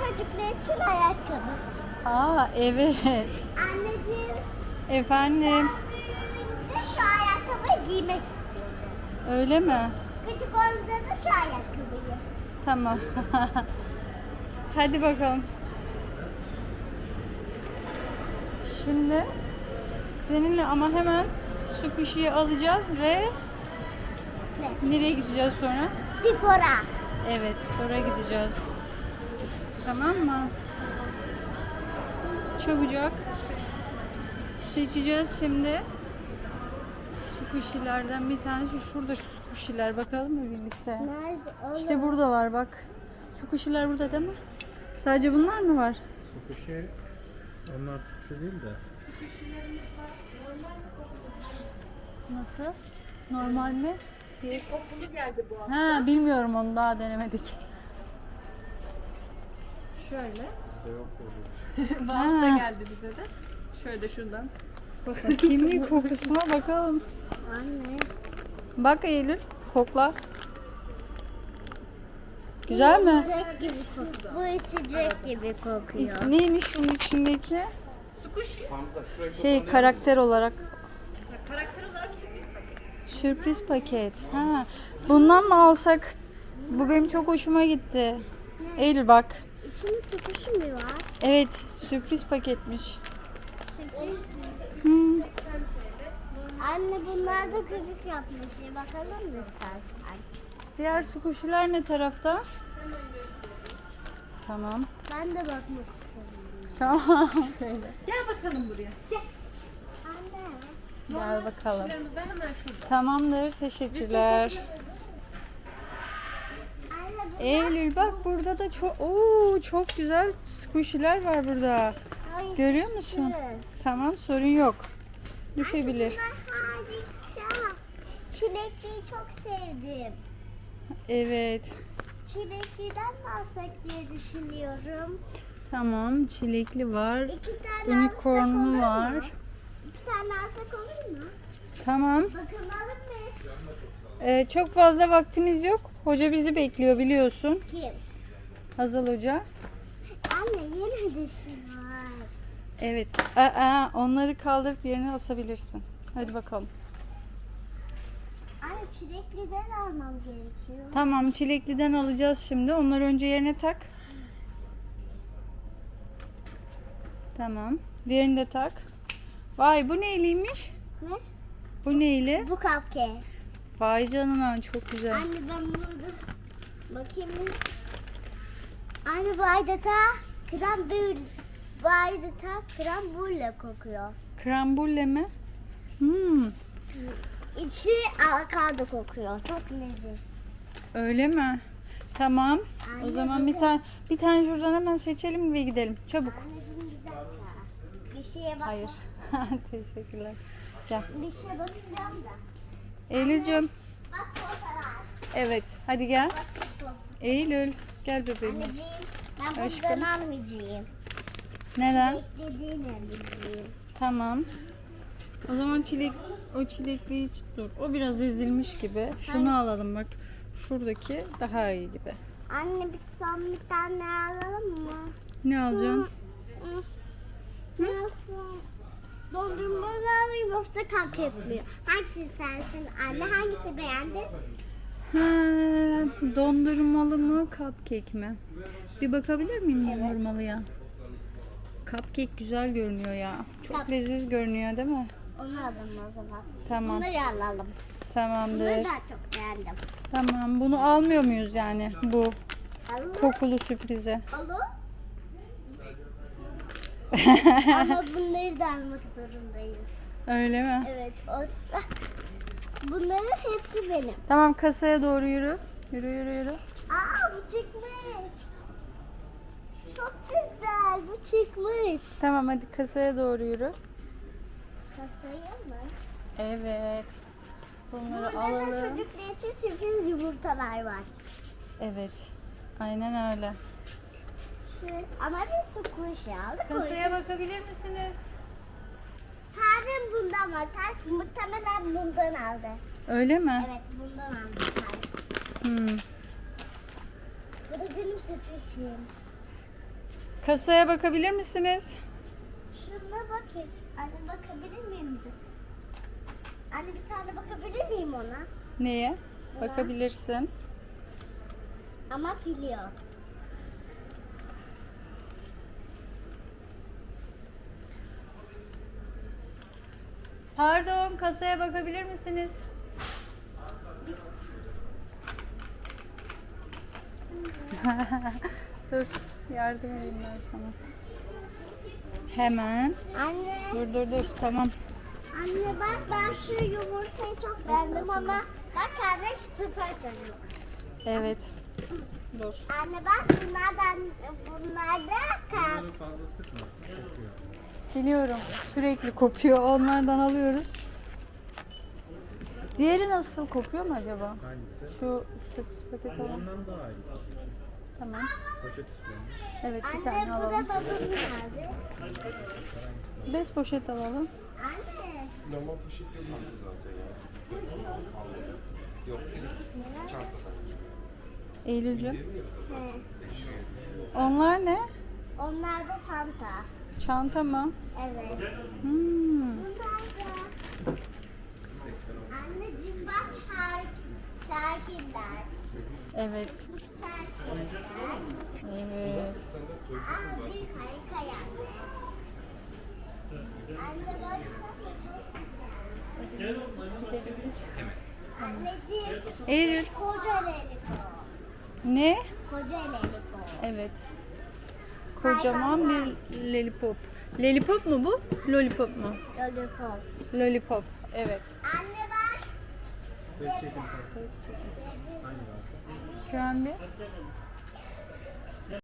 çocuklar için ayakkabı. Aa evet. Anneciğim Efendim. ben şu ayakkabıyı giymek istiyorum. Öyle mi? Küçük olduğunda da şu ayakkabıyı. Tamam. Hadi bakalım. Şimdi seninle ama hemen su kuşuyu alacağız ve Ne? nereye gideceğiz sonra? Spora. Evet, spora gideceğiz. Tamam mı? Çabucak seçeceğiz şimdi. Su kuşilerden bir tanesi şurada şu su kuşiler bakalım mı birlikte? Nerede? Oğlum. İşte buradalar bak. Su kuşiler burada değil mi? Sadece bunlar mı var? Su kuşu, onlar su kuşu değil de. Nasıl? Normal mi? Bir kokulu geldi bu Ha bilmiyorum onu daha denemedik. Şöyle. Bizde yok öyle bir şey. Da geldi bize de. Şöyle şuradan. Bir kokusuna bakalım. Anne. Bak Eylül kokla. Güzel mi? İçecek gibi kokuyor. Bu içecek gibi kokuyor. İç- Neymiş şunun içindeki? Kuşu. Şey karakter olarak Karakter olarak sürpriz paket. sürpriz paket. Ha. Bundan mı alsak? Bu benim çok hoşuma gitti. Eylül bak. İçinde kuşu mu var? Evet, sürpriz paketmiş. Sürpriz. Hmm. Anne bunlar da köpük yapmış. Bakalım mı istersen? Diğer su kuşular ne tarafta? Tamam. Ben de bakmak istiyorum. Tamam. Gel bakalım buraya. Anne. Gel bakalım. Kuşlarımızdan hemen şurada. Tamamdır. Teşekkürler. Eylül bak burada da çok Oo, çok güzel squishy'ler var burada. Ay, Görüyor musun? Tamam sorun yok. Düşebilir. Harika. Çilekliyi çok sevdim. Evet. Çilekliden mi alsak diye düşünüyorum. Tamam çilekli var. İki tane alsak Unicornlu olur mu? var. İki tane alsak olur mu? Tamam. Mı? Ee, çok fazla vaktimiz yok. Hoca bizi bekliyor biliyorsun. Kim? Hazal Hoca. Anne yine de şu var. Evet. Aa, onları kaldırıp yerine asabilirsin. Hadi bakalım. Anne çilekliden almam gerekiyor. Tamam çilekliden alacağız şimdi. Onları önce yerine tak. Tamam. Diğerini de tak. Vay bu neyliymiş? Ne? Bu neyli? Bu cupcake. Vay canına çok güzel. Anne ben burada bakayım. bir. Anne bu adeta krem bül. Bu adeta krem bulle kokuyor. Krembulle mi? Hmm, İçi avokado kokuyor. Çok leziz. öyle mi? Tamam. O Anne, zaman bir tane bir tane şuradan hemen seçelim ve gidelim. Çabuk. Anneciğim bir dakika. Bir şeye bak. Hayır. Teşekkürler. Gel. Bir şeye bakacağım da. Eylül'cüm. Bak. Evet. Hadi gel. Bak. Eylül. Gel bebeğim. Anneciğim ben Aşkım. buradan almayacağım. Neden? Beklediğin alacağım. Tamam. O zaman çilek o çilekli hiç dur. O biraz ezilmiş gibi. Şunu alalım bak. Şuradaki daha iyi gibi. Anne bir son bir tane alalım mı? Ne alacağım? Nasıl? Dondurmalı alayım yoksa kalk yapmıyor. Hangisi sensin anne? Hangisi beğendin? Ha, dondurmalı mı, cupcake mi? Bir bakabilir miyim dondurmalıya? Cupcake güzel görünüyor ya. Çok Cup- leziz görünüyor değil mi? Onu alalım o zaman. Tamam. Bunları alalım. Bunları Tamamdır. daha çok beğendim. Tamam. Bunu almıyor muyuz yani? Bu Alalım. kokulu sürprizi. Alalım. Ama bunları da almak zorundayız. Öyle mi? Evet. O... Bunların hepsi benim. Tamam kasaya doğru yürü. Yürü yürü yürü. Aa bu çıkmış. Çok güzel. Bu çıkmış. Tamam hadi kasaya doğru yürü. Kasayı mı? Evet. Bunları Burada da alalım. çocuklar için sürpriz yumurtalar var. Evet. Aynen öyle. Ama biz su kuşu aldık. Kasaya bakabilir misiniz? Tarım bundan var. Tarık muhtemelen bundan aldı. Öyle mi? Evet bundan aldı Tarık. Hmm. Bu da benim sürprizim. Kasaya bakabilir misiniz? Şuna bakın. Anne bakabilir miyim? Anne bir tane bakabilir miyim ona? Neye? Bakabilirsin. Ama pili Pardon, kasaya bakabilir misiniz? Dur, yardım edeyim ben sana. Hemen. Anne, Dur dur dur, tamam. anne bak ben şu yumurtayı çok beğendim ama bak anne süper çocuk. Evet. Dur. Anne bak bunlardan bunlar da kar. Bunları fazla sıkmasın. Kokuyor. Biliyorum. Sürekli kopuyor. Onlardan alıyoruz. Diğeri nasıl kokuyor mu acaba? Hangisi? Şu sürpriz paket olan. Ondan daha iyi. Tamam. Poşet istiyorum. Evet bir Anne tane bu da alalım. babamın nerede? Beş poşet alalım. Anne. Normal poşet yok bence zaten ya. Yok. Çantada. Eylül'cüm. He. Onlar ne? Onlar da çanta. Çanta mı? Evet. Hmm. Anneciğim bak şarkı. Şarkılar. Evet. Evet. Aa bir harika yani. Anne bak çok güzel. Anneciğim Eylül. koca leliko. Ne? Koca leliko. Evet. Kocaman bir lollipop. Lollipop mu bu? Lollipop mu? Lollipop. Lollipop. Evet. Anne bak. Marka? Güven bir.